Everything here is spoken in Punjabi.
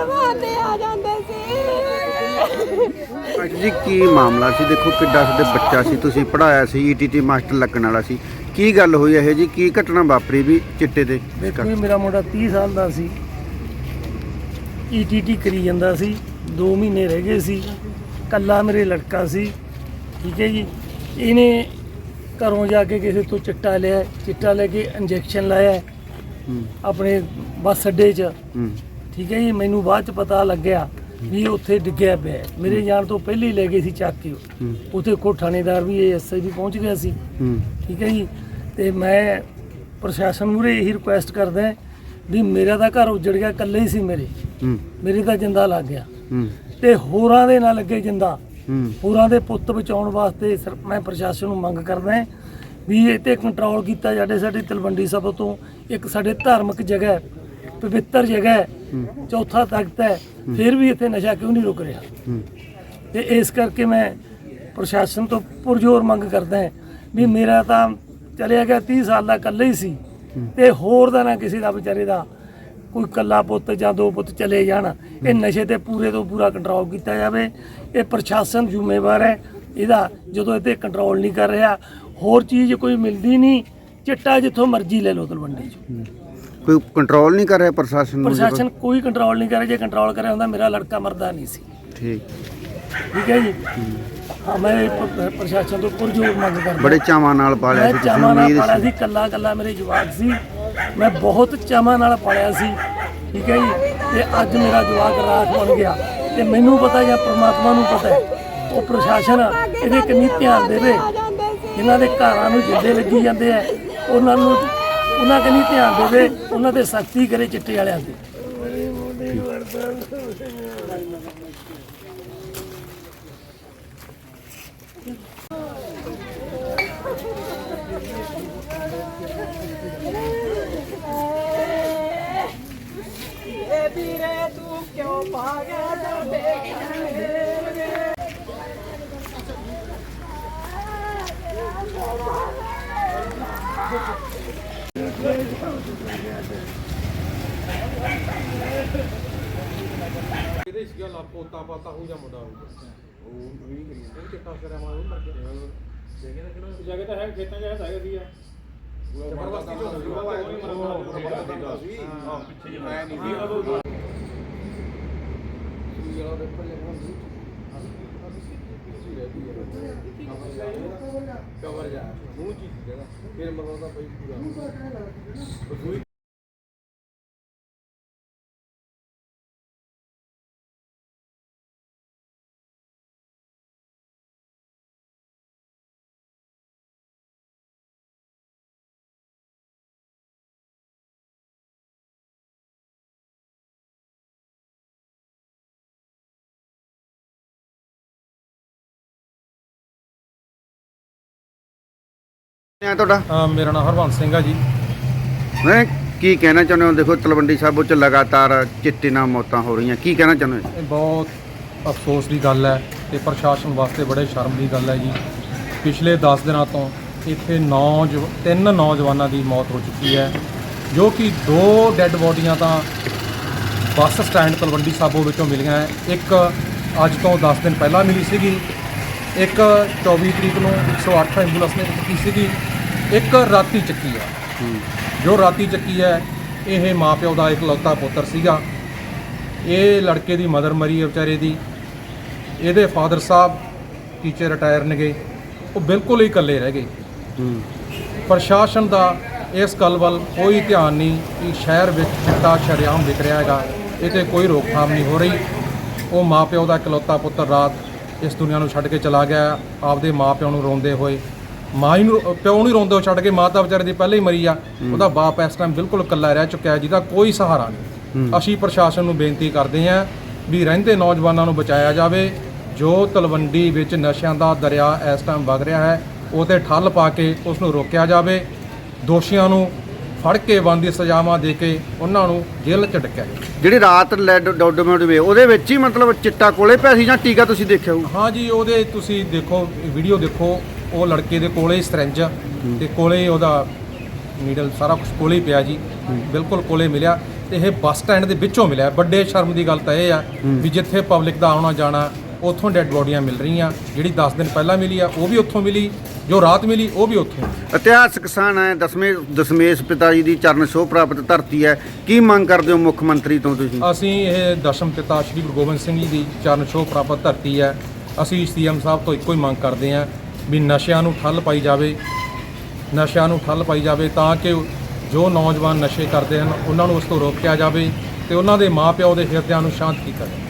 ਦੇ ਬਹਾਨੇ ਆ ਜਾਂਦੇ ਸੀ। ਅੱਜ ਜੀ ਕੀ ਮਾਮਲਾ ਸੀ? ਦੇਖੋ ਕਿੱਡਾ ਸਾਡੇ ਬੱਚਾ ਸੀ ਤੁਸੀਂ ਪੜਾਇਆ ਸੀ ਈਟੀਟੀ ਮਾਸਟਰ ਲੱਗਣ ਵਾਲਾ ਸੀ। ਕੀ ਗੱਲ ਹੋਈ ਇਹ ਜੀ? ਕੀ ਘਟਨਾ ਵਾਪਰੀ ਵੀ ਚਿੱਟੇ ਤੇ ਦੇਖੋ ਜੀ ਮੇਰਾ ਮੁੰਡਾ 30 ਸਾਲ ਦਾ ਸੀ। ਈਟੀਟੀ ਕਰੀ ਜਾਂਦਾ ਸੀ। 2 ਮਹੀਨੇ ਰਹਿ ਗਏ ਸੀ। ਕੱਲਾ ਮੇਰੇ ਲੜਕਾ ਸੀ। ਠੀਕ ਹੈ ਜੀ? ਇਹਨੇ ਘਰੋਂ ਜਾ ਕੇ ਕਿਸੇ ਤੋਂ ਚਿੱਟਾ ਲਿਆ। ਚਿੱਟਾ ਲੈ ਕੇ ਇੰਜੈਕਸ਼ਨ ਲਾਇਆ। ਆਪਣੇ ਬੱਸ ਅੱਡੇ 'ਚ। ਹੂੰ। ਠੀਕ ਹੈ ਜੀ? ਮੈਨੂੰ ਬਾਅਦ 'ਚ ਪਤਾ ਲੱਗਿਆ ਵੀ ਉੱਥੇ ਡਿੱਗਿਆ ਪਿਆ ਹੈ। ਮੇਰੇ ਜਾਣ ਤੋਂ ਪਹਿਲੇ ਹੀ ਲੈ ਗਏ ਸੀ ਚੱਕ ਕੇ ਹੂੰ। ਉੱਥੇ ਕੋ ਥਾਣੇਦਾਰ ਵੀ ਐਸਆਈ ਵੀ ਪਹੁੰਚ ਗਿਆ ਸੀ। ਹੂੰ। ਠੀਕ ਹੈ ਜੀ? ਤੇ ਮੈਂ ਪ੍ਰਸ਼ਾਸਨ ਮੂਹਰੇ ਇਹੀ ਰਿਕੁਐਸਟ ਕਰਦਾ ਹਾਂ ਵੀ ਮੇਰਾ ਤਾਂ ਘਰ ਉਜੜ ਗਿਆ ਇਕੱਲੇ ਹੀ ਸੀ ਮੇਰੇ। ਹੂੰ। ਮੇਰੇ ਤਾਂ ਜਿੰਦਾ ਲੱਗ ਗਿਆ। ਹੂੰ। ਤੇ ਹੋਰਾਂ ਦੇ ਨਾਲ ਲੱਗੇ ਜਿੰਦਾ। ਹੂੰ। ਹੋਰਾਂ ਦੇ ਪੁੱਤ ਬਚਾਉਣ ਵਾਸਤੇ ਸਰ- ਮੈਂ ਪ੍ਰਸ਼ਾਸਨ ਨੂੰ ਮੰਗ ਕਰਦਾ ਹਾਂ ਵੀ ਇਹ ਤੇ ਕੰਟਰੋਲ ਕੀਤਾ ਜਾਵੇ ਸਾਡੇ ਤਲਵੰਡੀ ਸਭਾ ਤੋਂ। ਇੱਕ ਸਾਡੇ ਧਾਰਮਿਕ ਜਗ੍ਹਾ ਹੈ, ਪਵਿੱਤਰ ਜਗ੍ਹਾ ਹੈ, ਚੌਥਾ ਤਖਤ ਹੈ, ਫਿਰ ਵੀ ਇੱਥੇ ਨਸ਼ਾ ਕਿਉਂ ਨਹੀਂ ਰੁਕ ਰਿਹਾ? ਹੂੰ ਤੇ ਇਸ ਕਰਕੇ ਮੈਂ ਪ੍ਰਸ਼ਾਸਨ ਤੋਂ ਪੁਰਜ਼ੋਰ ਮੰਗ ਕਰਦਾ ਹਾਂ ਵੀ ਮੇਰਾ ਤਾਂ ਚਲਿਆ ਗਿਆ 30 ਸਾਲ ਦਾ ਇਕੱਲੇ ਹੀ ਸੀ ਤੇ ਹੋਰ ਦਾ ਨਾ ਕਿਸੇ ਦਾ ਵਿਚਾਰੇ ਦਾ ਕੋਈ ਕੱਲਾ ਪੁੱਤ ਜਾਂ ਦੋ ਪੁੱਤ ਚਲੇ ਜਾਣ। ਇਹ ਨਸ਼ੇ ਤੇ ਪੂਰੇ ਤੋਂ ਪੂਰਾ ਕੰਟਰੋਲ ਕੀਤਾ ਜਾਵੇ। ਇਹ ਪ੍ਰਸ਼ਾਸਨ ਜ਼ਿੰਮੇਵਾਰ ਹੈ। ਇਹਦਾ ਜਦੋਂ ਇਹ ਤੇ ਕੰਟਰੋਲ ਨਹੀਂ ਕਰ ਰਿਹਾ, ਹੋਰ ਚੀਜ਼ ਕੋਈ ਮਿਲਦੀ ਨਹੀਂ। ਚਿੱਟਾ ਜਿੱਥੋਂ ਮਰਜ਼ੀ ਲੈ ਲਓ ਤਲਵੰਡੀ ਚ। ਕੋਈ ਕੰਟਰੋਲ ਨਹੀਂ ਕਰ ਰਿਹਾ ਪ੍ਰਸ਼ਾਸਨ ਨੂੰ? ਪ੍ਰਸ਼ਾਸਨ ਕੋਈ ਕੰਟਰੋਲ ਨਹੀਂ ਕਰ ਰਿਹਾ। ਜੇ ਕੰਟਰੋਲ ਕਰਿਆ ਹੁੰਦਾ ਮੇਰਾ ਲੜਕਾ ਮਰਦਾ ਨਹੀਂ ਸੀ। ਠੀਕ। ਠੀਕ ਹੈ ਜੀ? ਹਾਂ ਮੈਂ ਪ- ਪ੍ਰਸ਼ਾਸਨ ਤੋਂ ਪੁਰਜੋਰ ਮੰਗ ਕਰਦਾ। ਬੜੇ ਚਾਵਾਂ ਨਾਲ ਪਾਲਿਆ ਮੈਂ ਸੀ ਤੁਸੀਂ ਚਾਵਾਂ ਨਾਲ ਉਮੀਦ ਪਾਲਿਆ ਸੀ। ਸੀ ਕੱਲਾ ਕੱਲਾ ਮੇਰੇ ਜਵਾਕ ਸੀ। ਮੈਂ ਬਹੁਤ ਚਾਵਾਂ ਨਾਲ ਪਾਲਿਆ ਸੀ। ਠੀਕ ਹੈ ਜੀ? ਤੇ ਅੱਜ ਮੇਰਾ ਜਵਾਕ ਰਾਖ ਬਣ ਗਿਆ। ਤੇ ਮੈਨੂੰ ਪਤਾ ਜਾਂ ਪ੍ਰਮਾਤਮਾ ਨੂੰ ਪਤਾ ਹੈ ਉਹ ਪ੍ਰਸ਼ਾਸਨ ਇਹਦੇ ਕਿੰਨੀ ਧਿਆਨ ਦੇਵੇ। ਜਿਨ੍ਹਾਂ ਦੇ ਘਰਾਂ ਨੂੰ ਜਿੱਦੇ ਲੱਗੀ ਜਾਂਦੇ ਆ ਉਹਨਾਂ ਨੂੰ ਉਹਨਾਂ ਕੰਨੀ ਧਿਆਨ ਦੇਵੇ, ਉਹਨਾਂ ਤੇ ਸਖਤੀ ਕਰੇ ਚਿੱਟੇ ਵਾਲਿਆਂ ਤੇ। ਏ ਵੀਰੇ ਤੂੰ ਕਿਉਂ ਭਾਗਿਆ ਜਾਂਦੇ? ਇਹਦੇ ਸੀਗਾ ਲਾ ਪੋਤਾ ਪਾਤਾ ਹੋ ਜਾਂ ਮੁੰਡਾ ਹੋਊਗਾ ਉਹ ਵੀ ਕਰੀ ਉਹ ਚਿੱਟਾ ਕਰਿਆ ਮਾ ਉਹ ਮਰ ਗਿਆ। ਜਗ੍ਹਾ ਤਾਂ ਕਿਹੜਾ ਜਗ੍ਹਾ ਤਾਂ ਹੈ ਖੇਤਾਂ ਜਿਹਾ ਹੈਗਾ ਸੀ ਆ ਜ਼ਬਰਦਸਤੀ ਤੋਂ ਹੋਊਗਾ ਉਹ ਨਹੀਂ ਮਰਦਾ ਸੀ ਹਾਂ ਪਿੱਛੇ ਮੈਂ ਨਹੀਂ ਸੀ ਉਦੋਂ ਜਿਹੜਾ ਉੱਪਰ ਜਿਹੜਾ ਸੀ ਕਵਰ ਜਾ ਮੂੰਹ ਚੀਜ਼ ਜਗ੍ਹਾ ਫਿਰ ਮਰਦਾ ਪਈ ਪੂਰਾ। ਹੈ ਤੁਹਾਡਾ? ਹਾਂ ਮੇਰਾ ਨਾਮ ਹਰਵੰਤ ਸਿੰਘ ਆ ਜੀ। ਮੈਂ ਕੀ ਕਹਿਣਾ ਚਾਹੁੰਦੇ ਹੋ? ਦੇਖੋ ਤਲਵੰਡੀ ਸਾਬੋ ਚ ਲਗਾਤਾਰ ਚਿੱਟੇ ਨਾਲ ਮੌਤਾਂ ਹੋ ਰਹੀਆਂ। ਕੀ ਕਹਿਣਾ ਚਾਹੁੰਦੇ ਹੋ ਇਹ ਬਹੁਤ ਅਫਸੋਸ ਦੀ ਗੱਲ ਹੈ ਤੇ ਪ੍ਰਸ਼ਾਸਨ ਵਾਸਤੇ ਬੜੇ ਸ਼ਰਮ ਦੀ ਗੱਲ ਹੈ ਜੀ। ਪਿਛਲੇ 10 ਦਿਨਾਂ ਤੋਂ ਇੱਥੇ ਨੌਜਵਾਨ ਤਿੰਨ ਨੌਜਵਾਨਾਂ ਦੀ ਮੌਤ ਹੋ ਚੁੱਕੀ ਹੈ ਜੋ ਕਿ ਦੋ ਡੈੱਡ ਬੋਡੀਆਂ ਤਾਂ ਬੱਸ ਸਟੈਂਡ ਤਲਵੰਡੀ ਸਾਬੋ ਵਿੱਚੋਂ ਮਿਲੀਆਂ ਹੈ। ਇੱਕ ਅੱਜ ਤੋਂ 10 ਦਿਨ ਪਹਿਲਾਂ ਮਿਲੀ ਸੀਗੀ ਇੱਕ 24 ਤਰੀਕ ਨੂੰ 108 ਐਂਬੂਲੈਂਸ ਨੇ ਚੱਕੀ ਸੀਗੀ। ਇੱਕ ਰਾਤੀ ਚੱਕੀ ਆ। ਜੋ ਰਾਤੀ ਚੱਕੀ ਹੈ, ਇਹ ਮਾਪਿਓ ਦਾ ਇਕਲੌਤਾ ਪੁੱਤਰ ਸੀਗਾ। ਇਹ ਲੜਕੇ ਦੀ ਮਦਰ ਮਰੀ ਹੈ ਵਿਚਾਰੇ ਦੀ। ਇਹਦੇ ਫਾਦਰ ਸਾਹਿਬ ਟੀਚਰ ਰਿਟਾਇਰ ਨੇਗੇ ਉਹ ਬਿਲਕੁਲ ਹੀ ਇਕੱਲੇ ਰਹਿ ਗਏ। ਪ੍ਰਸ਼ਾਸਨ ਦਾ ਇਸ ਗੱਲ ਵੱਲ ਕੋਈ ਧਿਆਨ ਨਹੀਂ ਕਿ ਸ਼ਹਿਰ ਵਿੱਚ ਚਿੱਟਾ ਸ਼ਰੇਆਮ ਵਿਕ ਰਿਹਾ ਹੈਗਾ। ਇਹ ਤੇ ਕੋਈ ਰੋਕਥਾਮ ਨਹੀਂ ਹੋ ਰਹੀ। ਉਹ ਮਾਪਿਓ ਦਾ ਇਕਲੌਤਾ ਪੁੱਤਰ ਰਾਤ ਇਸ ਦੁਨੀਆ ਨੂੰ ਛੱਡ ਕੇ ਚਲਾ ਗਿਆ। ਆਪਦੇ ਮਾਪਿਆਂ ਨੂੰ ਰੋਂਦੇ ਹੋਏ ਮਾਂ ਹੀ ਨੂੰ ਪਿਓ ਨੂੰ ਰੋਂਦੇ ਹੋਏ ਛੱਡ ਕੇ ਮਾਤਾ ਵਿਚਾਰੇ ਦੀ ਪਹਿਲੇ ਹੀ ਮਰੀ ਆ ਉਹਦਾ ਬਾਪ ਇਸ ਟਾਈਮ ਬਿਲਕੁਲ ਇਕੱਲਾ ਰਹਿ ਚੁੱਕਿਆ ਹੈ ਜਿਹਦਾ ਕੋਈ ਸਹਾਰਾ ਨਹੀਂ। ਅਸੀਂ ਪ੍ਰਸ਼ਾਸਨ ਨੂੰ ਬੇਨਤੀ ਕਰਦੇ ਹਾਂ ਵੀ ਰਹਿੰਦੇ ਨੌਜਵਾਨਾਂ ਨੂੰ ਬਚਾਇਆ ਜਾਵੇ ਜੋ ਤਲਵੰਡੀ ਵਿੱਚ ਨਸ਼ਿਆਂ ਦਾ ਦਰਿਆ ਇਸ ਟਾਈਮ ਵਗ ਰਿਹਾ ਹੈ ਉਹ ਤੇ ਠੱਲ ਪਾ ਕੇ ਉਸ ਨੂੰ ਰੋਕਿਆ ਜਾਵੇ ਦੋਸ਼ੀਆਂ ਨੂੰ ਫੜ ਕੇ ਬੰਦੀ ਸਜ਼ਾਵਾਂ ਦੇ ਕੇ ਉਹਨਾਂ ਨੂੰ ਜੇਲ੍ਹ ਚ ਡੱਕਿਆ ਜਾਵੇ। ਜਿਹੜੀ ਰਾਤ ਲੈਡ ਡਾਕੂਮੈਂਟ ਵੇ ਉਹਦੇ ਵਿੱਚ ਹੀ ਮਤਲਬ ਚਿੱਟਾ ਕੋਲੇ ਪਿਆ ਸੀ ਜਾਂ ਟੀਕਾ ਤੁਸੀਂ ਦੇਖਿਆ ਹੋਊ? ਹਾਂ ਜੀ ਉਹਦੇ ਤੁਸੀਂ ਦੇਖੋ ਵੀਡੀਓ ਦੇਖੋ ਉਹ ਲੜਕੇ ਦੇ ਕੋਲੇ ਸਰਿੰਜ ਤੇ ਕੋਲੇ ਉਹਦਾ ਨੀਡਲ ਸਾਰਾ ਕੁਝ ਕੋਲੇ ਹੀ ਪਿਆ ਜੀ। ਬਿਲਕੁਲ ਕੋਲੇ ਮਿਲਿਆ ਤੇ ਇਹ ਬੱਸ ਸਟੈਂਡ ਦੇ ਵਿੱਚੋਂ ਮਿਲਿਆ। ਵੱਡੇ ਸ਼ਰਮ ਦੀ ਗੱਲ ਤਾਂ ਇਹ ਆ ਵੀ ਜਿੱਥੇ ਪਬਲਿਕ ਦਾ ਆਉਣਾ ਜਾਣਾ ਉੱਥੋਂ ਡੈੱਡ ਬੋਡੀਆਂ ਮਿਲ ਰਹੀਆਂ। ਜਿਹੜੀ 10 ਦਿਨ ਪਹਿਲਾਂ ਮਿਲੀ ਆ ਉਹ ਵੀ ਉੱਥੋਂ ਮਿਲੀ। ਜੋ ਰਾਤ ਮਿਲੀ ਉਹ ਵੀ ਉੱਥੋਂ ਇਤਿਹਾਸਕ ਸਥਾਨ ਹੈ ਦਸਵੇਂ ਦਸਮੇਸ਼ ਪਿਤਾ ਜੀ ਦੀ ਚਰਨ ਛੋਹ ਪ੍ਰਾਪਤ ਧਰਤੀ ਹੈ। ਕੀ ਮੰਗ ਕਰਦੇ ਹੋ ਮੁੱਖ ਮੰਤਰੀ ਤੋਂ ਤੁਸੀਂ? ਅਸੀਂ ਇਹ ਦਸ਼ਮ ਪਿਤਾ ਸ੍ਰੀ ਗੁਰੂ ਗੋਬਿੰਦ ਸਿੰਘ ਜੀ ਦੀ ਚਰਨ ਛੋਹ ਪ੍ਰਾਪਤ ਧਰਤੀ ਹੈ। ਅਸੀਂ ਸੀਐਮ ਸਾਹਿਬ ਤੋਂ ਇੱਕੋ ਹੀ ਮੰਗ ਕਰਦੇ ਹਾਂ ਵੀ ਨਸ਼ਿਆਂ ਨੂੰ ਠੱਲ ਪਾਈ ਜਾਵੇ, ਨਸ਼ਿਆਂ ਨੂੰ ਠੱਲ ਪਾਈ ਜਾਵੇ ਤਾਂ ਕਿ ਜੋ ਨੌਜਵਾਨ ਨਸ਼ੇ ਕਰਦੇ ਹਨ, ਉਹਨਾਂ ਨੂੰ ਉਸ ਤੋਂ ਰੋਕਿਆ ਜਾਵੇ ਤੇ ਉਹਨਾਂ ਦੇ ਮਾਪਿਆਂ ਦੇ ਹਿਰਦਿਆਂ ਨੂੰ ਸ਼ਾਂਤ ਕੀਤਾ ਜਾਵੇ।